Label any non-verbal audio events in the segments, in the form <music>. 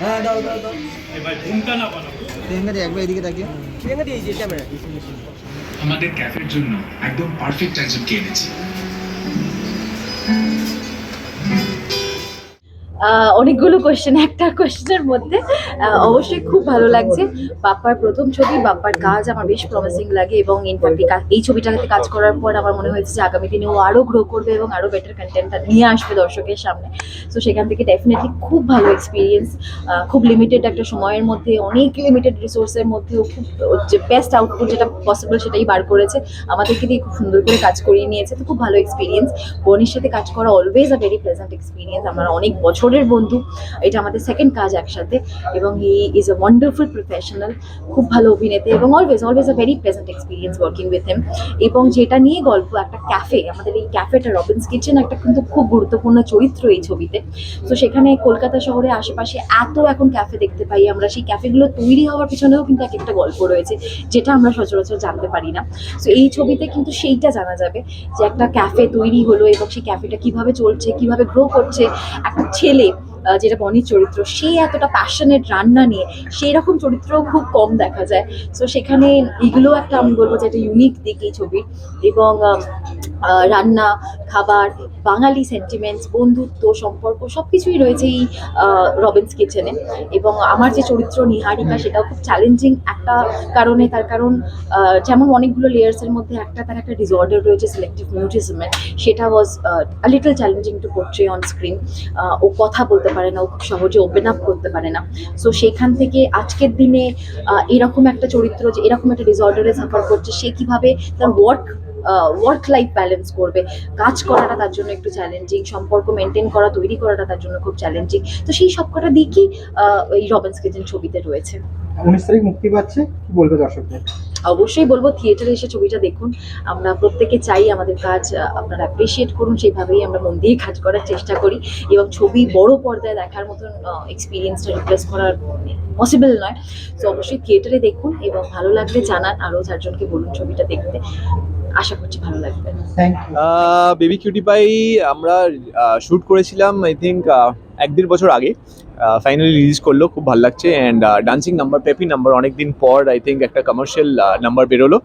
হ্যাঁ দাও দাও দাও। এবার ঘুমটা না বানাবো একবার এদিকে তাকিয়ে। দিয়ে এই যে ক্যামেরা আমাদের ক্যাফের জন্য একদম পারফেক্ট একজনকে এনেছি। অনেকগুলো কোয়েশ্চেন একটা কোয়েশ্চেনের মধ্যে অবশ্যই খুব ভালো লাগছে। বাপ্পার প্রথম ছবি, বাপ্পার কাজ আমার বেশ প্রমিসিং লাগে এবং ইনফ্যাক্ট এই ছবিটাতে কাজ করার পর আমার মনে হয়েছে যে আগামী দিনে ও আরও গ্রো করবে এবং আরও বেটার কন্টেন্টটা নিয়ে আসবে দর্শকের সামনে। সো সেখান থেকে ডেফিনেটলি খুব ভালো এক্সপিরিয়েন্স খুব লিমিটেড একটা সময়ের মধ্যে, অনেক লিমিটেড রিসোর্সের মধ্যেও খুব যে বেস্ট আউটপুট যেটা পসিবল সেটাই বার করেছে। আমাদেরকে দিয়ে খুব সুন্দর করে কাজ করিয়ে নিয়েছে, তো খুব ভালো এক্সপিরিয়েন্স বোনের সাথে কাজ করা always a very pleasant experience আমরা অনেক বছরের বন্ধু। এটা আমাদের সেকেন্ড কাজ একসাথে এবং he is a wonderful professional খুব ভালো অভিনেতা এবং always always a very pleasant experience working with him এবং যেটা নিয়ে গল্প, একটা ক্যাফে আমাদের এই ক্যাফেটা রবিন্স কিচেন একটা কিন্তু খুব গুরুত্বপূর্ণ চরিত্র এই ছবিতে। তো সেখানে কলকাতা শহরে আশেপাশে এত এখন ক্যাফে দেখতে পাই আমরা, সেই ক্যাফেগুলো তৈরি হওয়ার পিছনেও কিন্তু এক একটা গল্প রয়েছে, যেটা আমরা সচরাচর জানতে পারি না। তো এই ছবিতে কিন্তু সেইটা জানা যাবে যে একটা ক্যাফে তৈরি হলো এবং সেই ক্যাফেটা কীভাবে চলছে, কীভাবে গ্রো করছে, একটা ছেলে আহ, যেটা বনির চরিত্র সে এতটা প্যাশনেট রান্না নিয়ে সেই রকম চরিত্র খুব কম দেখা যায়। সো সেখানে এগুলো একটা আমি বলব যে একটা ইউনিক দিক এই ছবির। এবং রান্না, খাবার, বাঙালি সেন্টিমেন্টস বন্ধুত্ব, সম্পর্ক সব কিছুই রয়েছে এই রবিন্স কিচেনে এবং আমার যে চরিত্র নিহারিকা, সেটাও খুব চ্যালেঞ্জিং একটা কারণে, তার কারণ যেমন অনেকগুলো লেয়ার্সের মধ্যে একটা তার একটা ডিসঅর্ডার রয়েছে সিলেক্টিভ মিউটিজমের সেটা was little challenging to portray on screen ও কথা বলতে পারে না, ও খুব সহজে ওপেন আপ করতে পারে না। সো সেখান থেকে আজকের দিনে এরকম একটা চরিত্র যে, এরকম একটা ডিসঅর্ডারে সাফার করছে, সে কীভাবে তার ওয়ার্ক ওয়ার্ক লাইফ ব্যালেন্স করবে। কাজ করাটা তার জন্য একটু চ্যালেঞ্জিং সম্পর্ক মেনটেন করা তৈরি করাটা তার জন্য খুব চ্যালেঞ্জিং তো সেই সবকটা দিকই আহ, এই রবিন্স কিচেন ছবিতে রয়েছে। উনিশ তারিখ মুক্তি পাচ্ছে? কি বলবে দর্শকদের? অবশ্যই বলব থিয়েটারে এসে ছবিটা দেখুন। আমরা প্রত্যেকে চাই আমাদের কাজ আপনারা অ্যাপ্রিসিয়েট করুন সেইভাবেই আমরা মন দিয়ে কাজ করার চেষ্টা করি। এবং ছবি বড় পর্দায় দেখার মতন এক্সপিরিয়েন্সটা রিপ্লেস করার পসিবল নয়। তো অবশ্যই থিয়েটারে দেখুন এবং ভালো লাগলে জানান আরও চারজনকে বলুন ছবিটা দেখতে। আশা করছি ভালো লাগবে। বেবি কিউটি পাই আমরা শ্যুট করেছিলাম আই থিঙ্ক এক দেড় বছর আগে। ফাইনালি রিলিজ করল খুব ভালো লাগছে। And dancing number peppy number অনেকদিন পর আই থিঙ্ক একটা কমার্শিয়াল নাম্বার বেরোলো।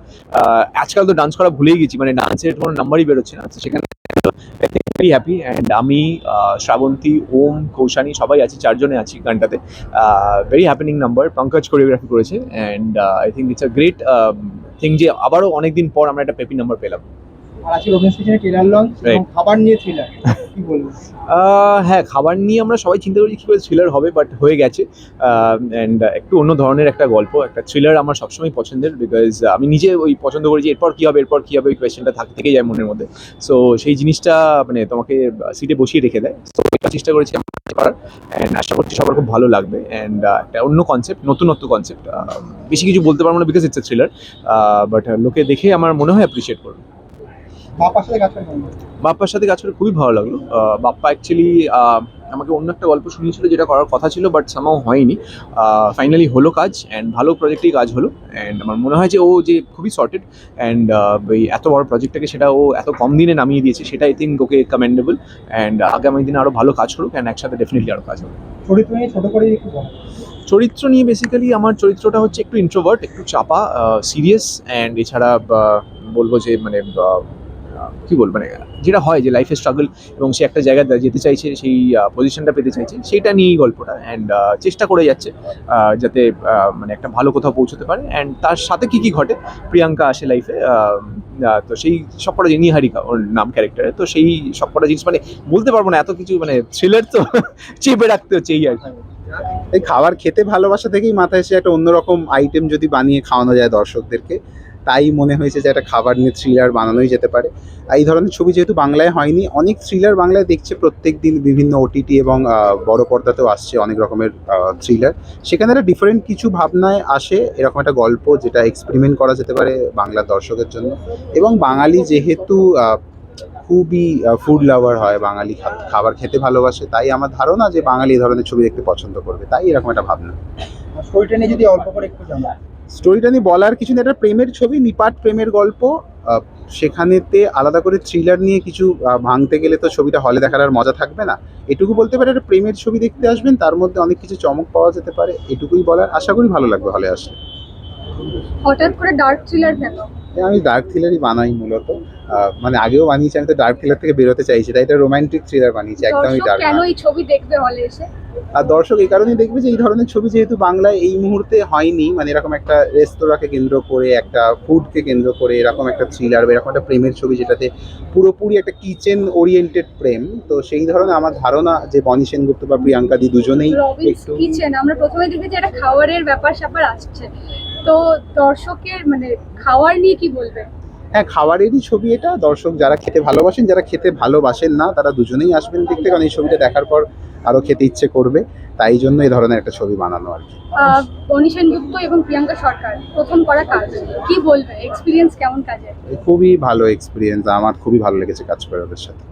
আজকাল তো ডান্স করা ভুলেই গেছি মানে ডান্সের কোনো নাম্বারই বেরোচ্ছে না। তো সেখানে ভেরি হ্যাপি অ্যান্ড আমি শ্রাবন্তী ওম কৌশানী সবাই আছি চারজনে আছি গানটাতে। Very happening number Pankaj choreography করেছে। And I think it's a great thing যে আবারও অনেকদিন পর আমরা একটা পেপি নাম্বার পেলাম। আর আজকে রবীন্দ্র স্টেশনে ট্রেলার লঞ্চ এবং খাবার নিয়ে থ্রিলার কি বলবেন <laughs> আহ, হ্যাঁ খাবার নিয়ে আমরা সবাই চিন্তা করি কী করে থ্রিলার হবে বাট হয়ে গেছে। অ্যান্ড একটু অন্য ধরনের একটা গল্প একটা থ্রিলার আমার সবসময় পছন্দের বিকজ আমি নিজে ওই পছন্দ করি যে এরপর কী হবে এরপর কী হবে ওই কোয়েশ্চেনটা থাকতে থেকেই যায় মনের মধ্যে। সো সেই জিনিসটা মানে তোমাকে সিটে বসিয়ে রেখে দেয়। তো চেষ্টা করেছি করার অ্যান্ড আশা করছি সবার খুব ভালো লাগবে। অ্যান্ড একটা অন্য কনসেপ্ট নতুনত্ব কনসেপ্ট বেশি কিছু বলতে পারব না because it's a thriller but লোকে দেখে আমার মনে হয় অ্যাপ্রিসিয়েট করবে। সাথে কাজ বাপ্পার সাথে কাজ করে খুবই ভালো লাগল। বাপ্পা অ্যাকচুয়ালি আমাকে অন্য একটা গল্প শুনিয়েছিল যেটা করার কথা ছিল বাট সামাও হয়নি। ফাইনালি হলো কাজ অ্যান্ড ভালো প্রজেক্টেই কাজ হলো। অ্যান্ড আমার মনে হয় যে ও যে খুবই সর্টেড অ্যান্ড এই এত বড় প্রজেক্টটাকে সেটা ও এত কম দিনে নামিয়ে দিয়েছে সেটা I think okay commendable and আগামী দিনে আরও ভালো কাজ করুক অ্যান্ড একসাথে ডেফিনেটলি আরও কাজ হবে। চরিত্র নিয়ে ছোট করে চরিত্র নিয়ে বেসিক্যালি আমার চরিত্রটা হচ্ছে একটু ইন্ট্রোভার্ট একটু চাপা সিরিয়াস অ্যান্ড এছাড়া বলব যে মানে কি বলব মানে যেটা হয় যে লাইফে স্ট্রাগল এবং সে একটা জায়গায় যেতে চাইছে, সেই পজিশনটা পেতে চাইছে, সেইটা নিয়েই গল্পটা অ্যান্ড চেষ্টা করে যাচ্ছে যাতে মানে একটা ভালো কোথাও পৌঁছতে পারে অ্যান্ড তার সাথে কি কি ঘটে, প্রিয়াঙ্কা আসে লাইফে তো সেই সবকটা জিনিস হারিকা, ওর নাম ক্যারেক্টারে তো সেই সবকটা জিনিস মানে বলতে পারব না, এত কিছু মানে থ্রিলার তো <laughs> চেপে রাখতে হচ্ছে এই আর এই খাবার খেতে ভালোবাসা থেকেই মাথায় এসে একটা অন্যরকম আইটেম যদি বানিয়ে খাওয়ানো যায় দর্শকদেরকে তাই মনে হয়েছে যে একটা খাবার নিয়ে থ্রিলার বানানোই যেতে পারে। এই ধরনের ছবি যেহেতু বাংলায় হয়নি, অনেক থ্রিলার বাংলায় দেখছে, প্রত্যেক দিন বিভিন্ন ওটিটি এবং বড় পর্দাতেও আসছে অনেক রকমের থ্রিলার সেখানে একটা ডিফারেন্ট কিছু ভাবনায় আসে, এরকম একটা গল্প যেটা এক্সপেরিমেন্ট করা যেতে পারে বাংলার দর্শকের জন্য। এবং বাঙালি যেহেতু খুবই ফুড লাভার হয়, বাঙালি খাবার খেতে ভালোবাসে, তাই আমার ধারণা যে বাঙালি এই ধরনের ছবি দেখতে পছন্দ করবে, তাই এরকম একটা ভাবনা। নিয়ে যদি অল্প করে একটু জানান স্টোরিটা নিয়ে বলার কিছু নেই। এটা প্রেমের ছবি, নিপাট প্রেমের গল্প। সেখানেতে আলাদা করে থ্রিলার নিয়ে কিছু ভাঙতে গেলে তো ছবিটা হলে দেখার আর মজা থাকবে না। এটুকু বলতে পারে একটা প্রেমের ছবি দেখতে আসবেন, তার মধ্যে অনেক কিছু চমক পাওয়া যেতে পারে। এটুকুই বলার। আশা করি ভালো লাগবে হলে আসলে। হঠাৎ করে ডার্ক থ্রিলার কেন? আমি ডার্ক থ্রিলারই বানাই মূলত। মানে আগেও বানিয়েছি আমি তো ডার্ক থ্রিলার থেকে বেরোতে চাইছি তাই এটা রোমান্টিক থ্রিলার বানিয়েছি একদমই ডার্ক কেন এই ছবি দেখবে হলে এসে? আর দর্শক এই কারণেই দেখবে যে এই ধরনের ছবি যেহেতু বাংলায় এই মুহূর্তে হয়নি মানে এরকম একটা রেস্তোরাঁকে কেন্দ্র করে একটা ফুডকে কেন্দ্র করে এরকম একটা থ্রিলার বা এরকম একটা প্রেমের ছবি যেটাতে পুরোপুরি একটা কিচেন ওরিয়েন্টেড প্রেম তো সেই ধরনের আমার ধারণা যে বনি সেনগুপ্ত বা প্রিয়াঙ্কা দি দুজনেই একটু কিচেন আমরা প্রথমে দেখেছি একটা খাবারের ব্যাপার স্যাপার আসছে। তো দর্শকের মানে খাওয়ার নিয়ে কি বলবে হ্যাঁ খাবারেরই ছবি এটা। দর্শক যারা খেতে ভালোবাসেন যারা খেতে ভালোবাসেন না তারা দুজনেই আসবেন দেখতে কারণ এই ছবিটা দেখার পর আরও খেতে ইচ্ছে করবে। তাই জন্য এই ধরনের একটা ছবি বানানো আর কি। বনি সেনগুপ্ত এবং প্রিয়াঙ্কা সরকার প্রথম করা কাজ। কি বলবে এক্সপিরিয়েন্স কেমন কাজে খুবই ভালো এক্সপিরিয়েন্স আমার খুবই ভালো লেগেছে কাজ করে ওদের সাথে।